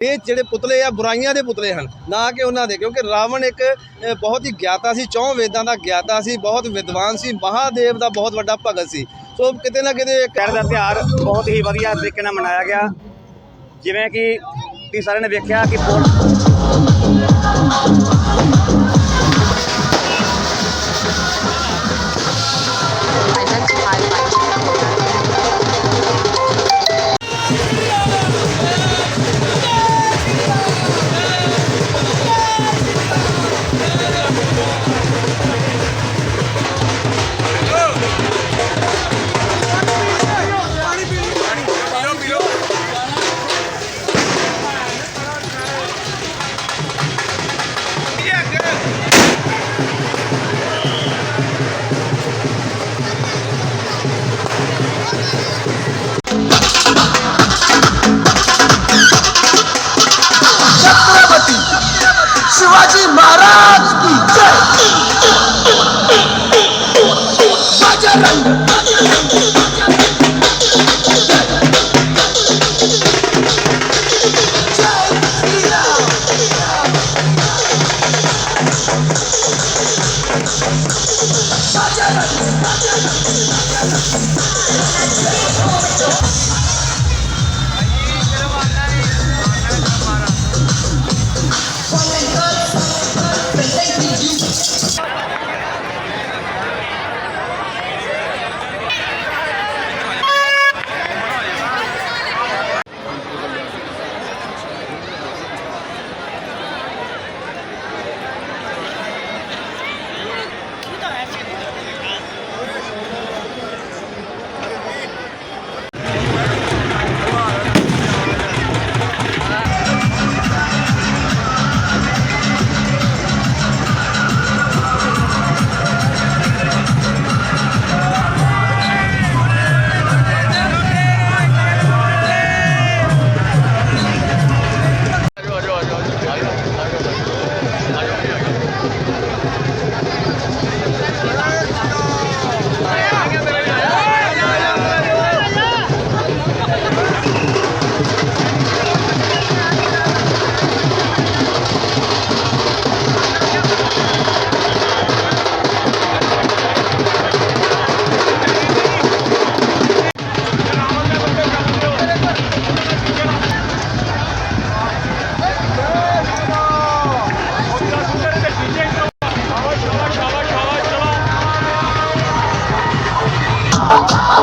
ਇਹ ਜਿਹੜੇ ਪੁਤਲੇ ਆ, ਬੁਰਾਈਆਂ ਦੇ ਪੁਤਲੇ ਹਨ। ਨਾ ਕਿ ਉਹਨਾਂ ਦੇ, ਕਿਉਂਕਿ ਰਾਵਣ ਇੱਕ ਬਹੁਤ ਹੀ ਗਿਆਤਾ ਸੀ, ਚੌਂ ਵੇਦਾਂ ਦਾ ਗਿਆਤਾ ਸੀ, ਬਹੁਤ ਵਿਦਵਾਨ ਸੀ, ਮਹਾਦੇਵ ਦਾ ਬਹੁਤ ਵੱਡਾ ਭਗਤ ਸੀ। ਸੋ ਕਿਤੇ ਨਾ ਕਿਤੇ ਇੱਕ ਕਹਿਰ ਦਾ ਤਿਉਹਾਰ ਬਹੁਤ ਹੀ ਵਧੀਆ ਤਰੀਕੇ ਨਾਲ ਮਨਾਇਆ ਗਿਆ। ਜਿਵੇਂ ਕਿ ਤੁਸੀਂ ਸਾਰਿਆਂ ਨੇ ਵੇਖਿਆ ਕਿ ਸਾਰੇ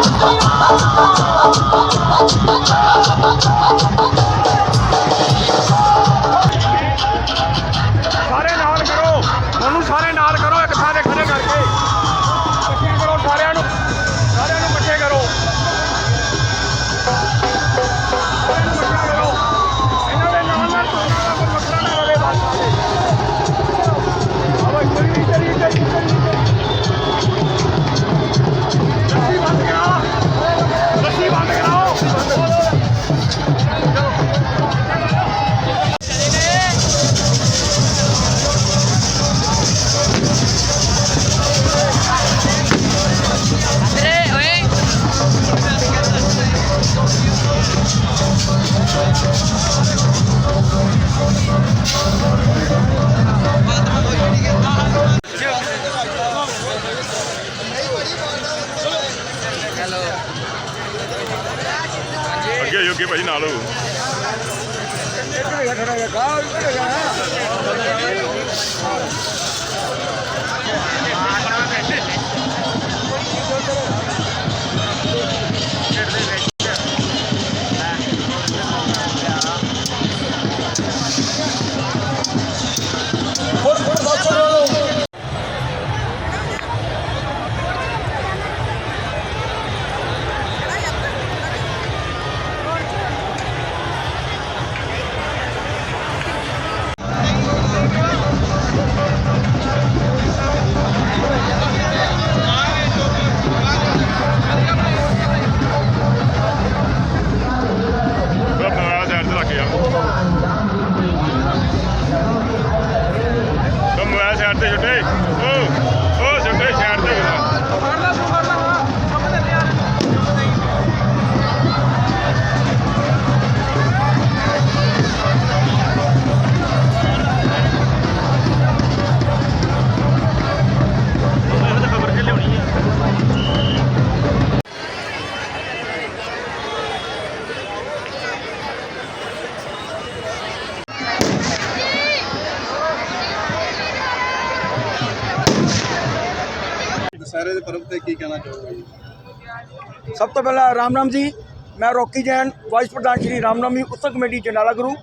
ਸਭ ਤੋਂ ਪਹਿਲਾਂ ਰਾਮ ਨਾਮ ਜੀ, ਮੈਂ ਰੋਕੀ ਜੈਨ, ਵਾਈਸ ਪ੍ਰਧਾਨ ਸ਼੍ਰੀ ਰਾਮਨਵਮੀ ਉਤਸਵ ਕਮੇਟੀ ਜਨਾਲਾ ਗੁਰੂ।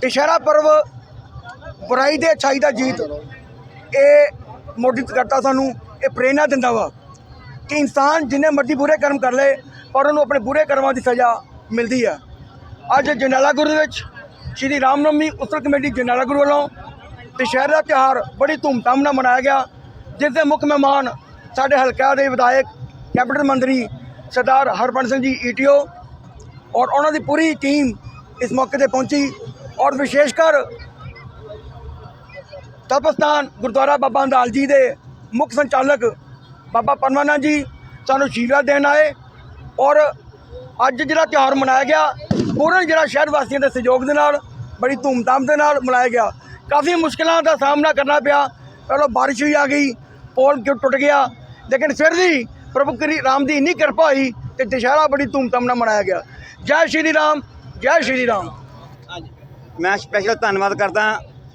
ਦੁਸ਼ਹਿਰਾ ਪਰਵ ਬੁਰਾਈ ਦੇ ਅੱਛਾਈ ਦਾ ਜੀਤ, ਇਹ ਮੋਟਿਵ ਕਰਤਾ ਸਾਨੂੰ, ਇਹ ਪ੍ਰੇਰਨਾ ਦਿੰਦਾ ਵਾ ਕਿ ਇਨਸਾਨ ਜਿੰਨੇ ਮਰਜ਼ੀ ਬੁਰੇ ਕਰਮ ਕਰ ਲੇ, ਪਰ ਉਹਨੂੰ ਆਪਣੇ ਬੁਰੇ ਕਰਮਾਂ ਦੀ ਸਜ਼ਾ ਮਿਲਦੀ ਹੈ ਅੱਜ ਜਨਾਲਾ ਗੁਰੂ ਦੇ ਵਿੱਚ ਸ਼੍ਰੀ ਰਾਮਨਵਮੀ ਉਤਸਵ ਕਮੇਟੀ ਜਨਾਲਾ ਗੁਰੂ ਵੱਲੋਂ ਦੁਸ਼ਹਿਰੇ ਦਾ ਤਿਉਹਾਰ ਬੜੀ ਧੂਮਧਾਮ ਨਾਲ ਮਨਾਇਆ ਗਿਆ, ਜਿਸ ਦੇ ਮੁੱਖ ਮਹਿਮਾਨ ਸਾਡੇ ਹਲਕਾ ਦੇ ਵਿਧਾਇਕ, ਕੈਬਨਿਟ ਮੰਤਰੀ ਸਰਦਾਰ ਹਰਬੰਸ ਸਿੰਘ ਜੀ ਈਟੀਓ ਔਰ ਉਹਨਾਂ ਦੀ ਪੂਰੀ ਟੀਮ ਇਸ ਮੌਕੇ ਤੇ ਪਹੁੰਚੀ ਔਰ ਵਿਸ਼ੇਸ਼ ਕਰ ਤਪਸਥਾਨ ਗੁਰਦੁਆਰਾ ਬਾਬਾ ਅੰਦਾਲ ਜੀ ਦੇ ਮੁੱਖ ਸੰਚਾਲਕ ਬਾਬਾ ਪਰਮਾਨੰਦ ਜੀ ਸਾਨੂੰ ਅਸ਼ੀਰਵਾਦ ਦੇਣ ਆਏ ਔਰ ਅੱਜ ਜਿਹੜਾ ਤਿਉਹਾਰ ਮਨਾਇਆ ਗਿਆ ਪੂਰੇ ਜਿਹੜਾ ਸ਼ਹਿਰ ਵਾਸੀਆਂ ਦੇ ਸਹਿਯੋਗ ਦੇ ਨਾਲ, ਬੜੀ ਧੂਮਧਾਮ ਦੇ ਨਾਲ ਮਨਾਇਆ ਗਿਆ। ਕਾਫੀ ਮੁਸ਼ਕਲਾਂ ਦਾ ਸਾਹਮਣਾ ਕਰਨਾ ਪਿਆ। ਪਹਿਲਾਂ ਬਾਰਿਸ਼ ਵੀ ਆ ਗਈ, ਪੋਲ ਟੁੱਟ ਗਿਆ ਲੇਕਿਨ ਫਿਰ ਵੀ ਪ੍ਰਭੂ ਕਰੀ ਰਾਮ ਦੀ ਇੰਨੀ ਕਿਰਪਾ ਹੋਈ ਤੇ ਦੁਸ਼ਹਿਰਾ ਬੜੀ ਧੂਮਧਾਮ ਨਾਲ ਮਨਾਇਆ ਗਿਆ। ਜੈ ਸ਼੍ਰੀ ਰਾਮ ਜੈ ਸ਼੍ਰੀ ਰਾਮ। ਮੈਂ ਸਪੈਸ਼ਲ ਧੰਨਵਾਦ ਕਰਦਾ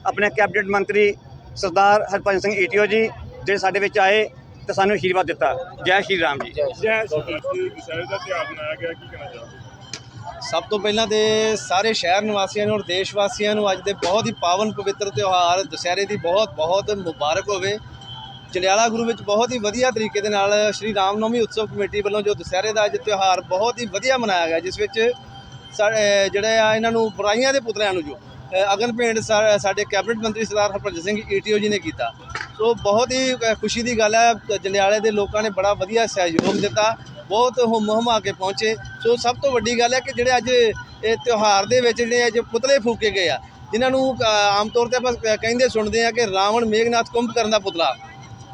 ਆਪਣੇ ਕੈਬਨਿਟ ਮੰਤਰੀ ਸਰਦਾਰ ਹਰਪੰਜ ਸਿੰਘ ਈਟੀਓ ਜੀ ਜਿਹੜੇ ਸਾਡੇ ਵਿੱਚ ਆਏ ਤੇ ਸਾਨੂੰ ਅਸ਼ੀਰਵਾਦ ਦਿੱਤਾ। ਜੈ ਸ਼੍ਰੀ ਰਾਮ ਜੀ। ਜੈ ਸ਼੍ਰੀ ਦੁਸਹਿਰੇ ਦਾ ਤਿਉਹਾਰ ਮਨਾਇਆ ਗਿਆ ਕੀ ਕਹਿਣਾ ਚਾਹੋਗੇ? ਸਭ ਤੋਂ ਪਹਿਲਾਂ ਤੇ ਸਾਰੇ ਸ਼ਹਿਰ ਨਿਵਾਸੀਆਂ ਨੂੰ ਔਰ ਦੇਸ਼ ਵਾਸੀਆਂ ਨੂੰ ਅੱਜ ਦੇ ਬਹੁਤ ਹੀ ਪਾਵਨ ਪਵਿੱਤਰ ਤਿਉਹਾਰ ਦੁਸਹਿਰੇ ਦੀ ਬਹੁਤ ਬਹੁਤ ਮੁਬਾਰਕ ਹੋਵੇ। ਜੰਡਿਆਲਾ ਗੁਰੂ ਵਿੱਚ ਬਹੁਤ ਹੀ ਵਧੀਆ ਤਰੀਕੇ ਦੇ ਨਾਲ ਸ਼੍ਰੀ ਰਾਮ ਨਵਮੀ ਉਤਸਵ ਕਮੇਟੀ ਵੱਲੋਂ ਜੋ ਦੁਸਹਿਰੇ ਦਾ ਅੱਜ ਤਿਉਹਾਰ ਬਹੁਤ ਹੀ ਵਧੀਆ ਮਨਾਇਆ ਗਿਆ, ਜਿਸ ਵਿੱਚ ਸਾ- ਜਿਹੜੇ ਆ ਇਹਨਾਂ ਨੂੰ ਬੁਰਾਈਆਂ ਦੇ ਪੁਤਲਿਆਂ ਨੂੰ ਜੋ ਅਗਨ ਭੇਂਟ ਸਾ- ਸਾਡੇ ਕੈਬਨਿਟ ਮੰਤਰੀ ਸਰਦਾਰ ਹਰਭਜਨ ਸਿੰਘ ਈਟੀਓ ਜੀ ਨੇ ਕੀਤਾ। ਸੋ ਬਹੁਤ ਹੀ ਖੁਸ਼ੀ ਦੀ ਗੱਲ ਹੈ ਜੰਡਿਆਲੇ ਦੇ ਲੋਕਾਂ ਨੇ ਬੜਾ ਵਧੀਆ ਸਹਿਯੋਗ ਦਿੱਤਾ, ਬਹੁਤ ਹੁੰਮ ਹੁਮਾ ਕੇ ਪਹੁੰਚੇ। ਸੋ ਸਭ ਤੋਂ ਵੱਡੀ ਗੱਲ ਹੈ ਕਿ ਜਿਹੜੇ ਅੱਜ ਇਹ ਤਿਉਹਾਰ ਦੇ ਵਿੱਚ ਜਿਹੜੇ ਅੱਜ ਪੁਤਲੇ ਫੂਕੇ ਗਏ ਆ, ਜਿਨ੍ਹਾਂ ਨੂੰ ਆਮ ਤੌਰ ਤੇ ਆਪਾਂ ਕ- ਕਹਿੰਦੇ ਸੁਣਦੇ ਆ ਕਿ ਰਾਵਣ ਮੇਘਨਾਥ ਕੁੰਭਕਰਨ ਦਾ ਪੁਤਲਾ।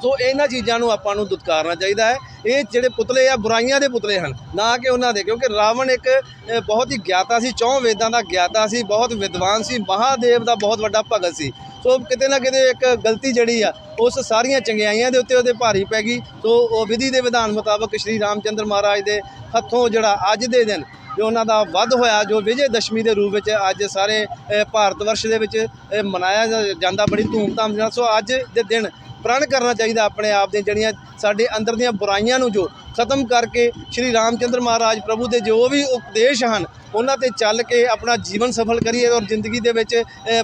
ਸੋ ਇਹਨਾਂ ਚੀਜ਼ਾਂ ਨੂੰ ਆਪਾਂ ਨੂੰ ਦੁਤਕਾਰਨਾ ਚਾਹੀਦਾ ਹੈ। ਇਹ ਜਿਹੜੇ ਪੁਤਲੇ ਆ, ਬੁਰਾਈਆਂ ਦੇ ਪੁਤਲੇ ਹਨ, ਨਾ ਕਿ ਉਹਨਾਂ ਦੇ, ਕਿਉਂਕਿ ਰਾਵਣ ਇੱਕ ਬਹੁਤ ਹੀ ਗਿਆਤਾ ਸੀ, ਚੌਂ ਵੇਦਾਂ ਦਾ ਗਿਆਤਾ ਸੀ, ਬਹੁਤ ਵਿਦਵਾਨ ਸੀ, ਮਹਾਦੇਵ ਦਾ ਬਹੁਤ ਵੱਡਾ ਭਗਤ ਸੀ। ਸੋ ਕਿਤੇ ਨਾ ਕਿਤੇ ਇੱਕ ਗਲਤੀ ਜਿਹੜੀ ਆ, ਉਸ ਸਾਰੀਆਂ ਚੰਗਿਆਈਆਂ ਦੇ ਉੱਤੇ ਉਹਦੇ ਭਾਰੀ ਪੈ ਗਈ। ਸੋ ਉਹ ਵਿਧੀ ਦੇ ਵਿਧਾਨ ਮੁਤਾਬਕ ਸ਼੍ਰੀ ਰਾਮਚੰਦਰ ਮਹਾਰਾਜ ਦੇ ਹੱਥੋਂ ਜਿਹੜਾ ਅੱਜ ਦੇ ਦਿਨ ਜੋ ਉਹਨਾਂ ਦਾ ਵੱਧ ਹੋਇਆ, ਜੋ ਵਿਜੇ ਦਸ਼ਮੀ ਦੇ ਰੂਪ ਵਿੱਚ ਅੱਜ ਸਾਰੇ ਭਾਰਤ ਵਰਸ਼ ਦੇ ਵਿੱਚ ਮਨਾਇਆ ਜਾ- ਜਾਂਦਾ, ਬੜੀ ਧੂਮਧਾਮ ਨਾਲ। ਸੋ ਅੱਜ ਦੇ ਦਿਨ ਪ੍ਰਣ ਕਰਨਾ ਚਾਹੀਦਾ ਆਪਣੇ ਆਪ ਦੀਆਂ ਜਿਹੜੀਆਂ ਸਾਡੇ ਅੰਦਰ ਦੀਆਂ ਬੁਰਾਈਆਂ ਨੂੰ ਜੋ ਖਤਮ ਕਰਕੇ ਸ਼੍ਰੀ ਰਾਮਚੰਦਰ ਮਹਾਰਾਜ ਪ੍ਰਭੂ ਦੇ ਜੋ ਵੀ ਉਪਦੇਸ਼ ਹਨ, ਉਹਨਾਂ ਤੇ ਚੱਲ ਕੇ ਆਪਣਾ ਜੀਵਨ ਸਫਲ ਕਰੀਏ ਔਰ ਜ਼ਿੰਦਗੀ ਦੇ ਵਿੱਚ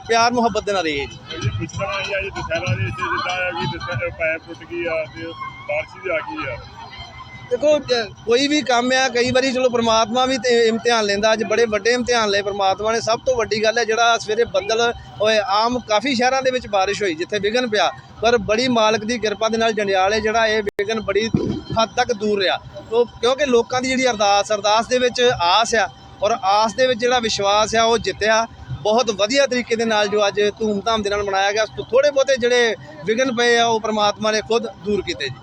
ਪਿਆਰ ਮੁਹੱਬਤ ਦੇ ਨਾਲ ਰਹੀਏ ਜੀ। ਪੁੱਛਣਾ ਆਈ ਅੱਜ ਦੁਸਹਿਰਾ ਦੇ ਵਿੱਚ ਜਿੱਦਾਂ ਵੀ ਦੁਸਹਿਰੇ ਪੈਪ ਟੁੱਟ ਗਈ ਆ ਤੇ ਬਾਰਿਸ਼ ਵੀ ਆ ਗਈ ਆ। ਦੇਖੋ, ਜ- ਕੋਈ ਵੀ ਕੰਮ ਆ, ਕਈ ਵਾਰੀ ਚਲੋ ਪ੍ਰਮਾਤਮਾ ਵੀ ਤੇ ਇਮਤਿਹਾਨ ਲੈਂਦਾ। ਅੱਜ ਬੜੇ ਵੱਡੇ ਇਮਤਿਹਾਨ ਲਏ ਪ੍ਰਮਾਤਮਾ ਨੇ। ਸਭ ਤੋਂ ਵੱਡੀ ਗੱਲ ਹੈ ਜਿਹੜਾ ਸਵੇਰੇ ਬੱਦਲ ਹੋਏ, ਆਮ ਕਾਫੀ ਸ਼ਹਿਰਾਂ ਦੇ ਵਿੱਚ ਬਾਰਿਸ਼ ਹੋਈ, ਜਿੱਥੇ ਵਿਘਨ ਪਿਆ। ਪਰ ਬੜੀ ਮਾਲਕ ਦੀ ਕਿਰਪਾ ਦੇ ਨਾਲ ਜੰਡਿਆਲੇ ਜਿਹੜਾ ਇਹ ਵਿਘਨ ਬੜੀ ਹੱਦ ਤੱਕ ਦੂਰ ਰਿਹਾ। ਉਹ ਕਿਉਂਕਿ ਲੋਕਾਂ ਦੀ ਜਿਹੜੀ ਅਰਦਾਸ ਅਰਦਾਸ ਦੇ ਵਿੱਚ ਆਸ ਆ ਔਰ ਆਸ ਦੇ ਵਿੱਚ ਜਿਹੜਾ ਵਿਸ਼ਵਾਸ ਆ, ਉਹ ਜਿੱਤਿਆ। ਬਹੁਤ ਵਧੀਆ ਤਰੀਕੇ ਦੇ ਨਾਲ ਜੋ ਅੱਜ ਧੂਮਧਾਮ ਦੇ ਨਾਲ ਮਨਾਇਆ ਗਿਆ ਥੋੜੇ ਬਹੁਤੇ ਜਿਹੜੇ ਵਿਘਨ ਪਏ ਆ, ਉਹ ਪ੍ਰਮਾਤਮਾ ਨੇ ਖੁਦ ਦੂਰ ਕੀਤੇ ਜੀ।